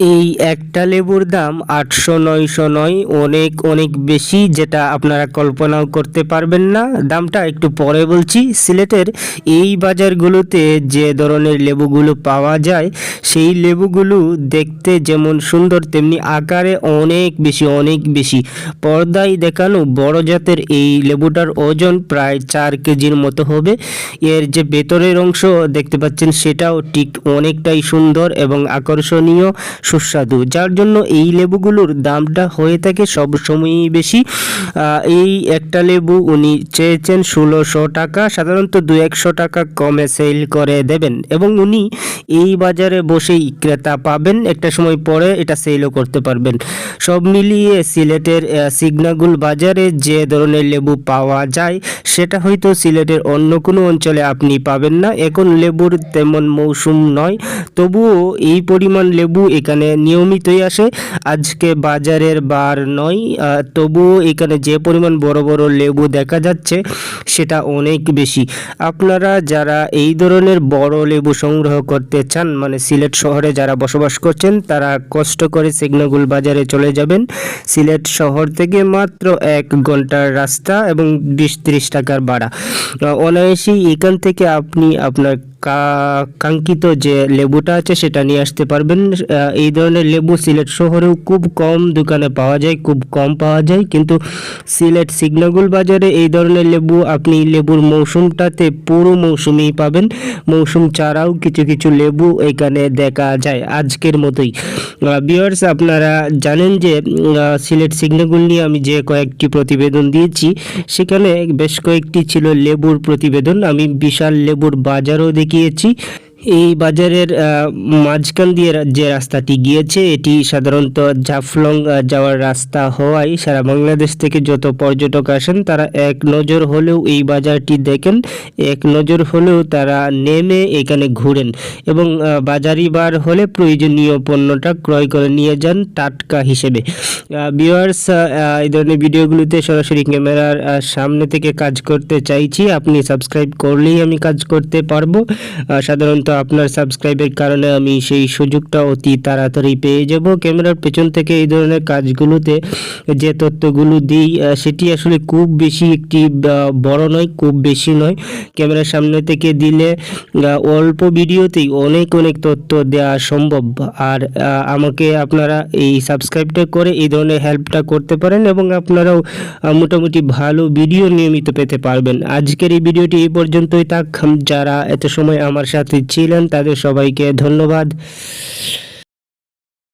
এই একটা লেবুর দাম আটশো, নয়শো নয়, অনেক অনেক বেশি, যেটা আপনারা কল্পনাও করতে পারবেন না। দামটা একটু পরে বলছি, সিলেটের এই বাজারগুলোতে যে ধরনের লেবুগুলো পাওয়া যায়, সেই লেবুগুলো দেখতে যেমন সুন্দর, তেমনি আকারে অনেক বেশি অনেক বেশি। পর্দায় দেখানো বড় জাতের এই লেবুটার ওজন প্রায় চার কেজির মতো হবে। এর যে ভেতরের অংশ দেখতে পাচ্ছেন, সেটাও ঠিক অনেকটাই সুন্দর এবং আকর্ষণীয়। সুস্বাদু, যার জন্য এই লেবুগুলোর দামটা হয়ে থাকে সব সময়ই বেশি। এই একটা লেবু উনি চেয়েছেন ষোলোশো টাকা, সাধারণত দু একশো টাকা কমে সেল করে দেবেন এবং উনি এই বাজারে বসেই ক্রেতা পাবেন, একটা সময় পরে এটা সেলও করতে পারবেন। সব মিলিয়ে সিলেটের সিগনাগুল বাজারে যে ধরনের লেবু পাওয়া যায়, সেটা হয়তো সিলেটের অন্য কোনো অঞ্চলে আপনি পাবেন না। এখন লেবুর তেমন মৌসুম নয়, তবুও এই পরিমাণ লেবু এখানে নিয়মিতই আসে। আজকে বাজারের বার নয় তবুও এখানে যে পরিমাণ বড় বড় লেবু দেখা যাচ্ছে সেটা অনেক বেশি। আপনারা যারা এই ধরনের বড় লেবু সংগ্রহ করতে চান মানে সিলেট শহরে যারা বসবাস করছেন, তারা কষ্ট করে সিগনাগুল বাজারে চলে যাবেন। সিলেট শহর থেকে মাত্র এক ঘণ্টার রাস্তা এবং বিশ ত্রিশ টাকার ভাড়া। অনায়াসেই এখান থেকে আপনি আপনার কাঙ্ক্ষিত যে লেবুটা আছে সেটা নিয়ে আসতে পারবেন। এই ধরনের লেবু সিলেট শহরেও খুব কম দোকানে পাওয়া যায়, খুব কম পাওয়া যায়। কিন্তু সিলেট সিগনাগুল বাজারে এই ধরনের লেবু আপনি লেবুর মৌসুমটাতে পুরো মৌসুমেই পাবেন। মৌসুম ছাড়াও কিছু কিছু লেবু এখানে দেখা যায় আজকের মতোই। বিয়ার্স আপনারা জানেন যে সিলেট সিগনাগুল নিয়ে আমি যে কয়েকটি প্রতিবেদন দিয়েছি, সেখানে বেশ কয়েকটি ছিল লেবুর প্রতিবেদন। আমি বিশাল লেবুর বাজারও দেখিয়েছি এই বাজারের মাঝখান দিয়ে যে রাস্তাটি গিয়েছে, এটি সাধারণত জাফলং যাওয়ার রাস্তা হওয়ায় সারা বাংলাদেশ থেকে যত পর্যটক আসেন, তারা এক নজর হলেও এই বাজারটি দেখেন, এক নজর হলেও তারা নেমে এখানে ঘুরেন এবং বাজারি বার হলে প্রয়োজনীয় পণ্যটা ক্রয় করে নিয়ে যান টাটকা হিসেবে। ভিউয়ার্স এই ধরনের ভিডিওগুলোতে সরাসরি ক্যামেরার সামনে থেকে কাজ করতে চাইছি, আপনি সাবস্ক্রাইব করলেই আমি কাজ করতে পারব। সাধারণত আপনার সাবস্ক্রাইবের কারণে আমি সেই সুযোগটা অতি তাড়াতাড়ি পেয়ে যাব। ক্যামেরার পেছন থেকে এই ধরনের কাজগুলোতে যে তথ্যগুলো দিই সেটি আসলে খুব বেশি একটি বড় নয়, খুব বেশি নয়। ক্যামেরার সামনে থেকে দিলে অল্প ভিডিওতেই অনেক অনেক তথ্য দেওয়া সম্ভব। আর আমাকে আপনারা এই সাবস্ক্রাইবটা করে এই ধরনের হেল্পটা করতে পারেন এবং আপনারাও মোটামুটি ভালো ভিডিও নিয়মিত পেতে পারবেন। আজকের এই ভিডিওটি এই পর্যন্তই থাক। যারা এত সময় আমার সাথে ছিলেন তাদের সবাইকে ধন্যবাদ।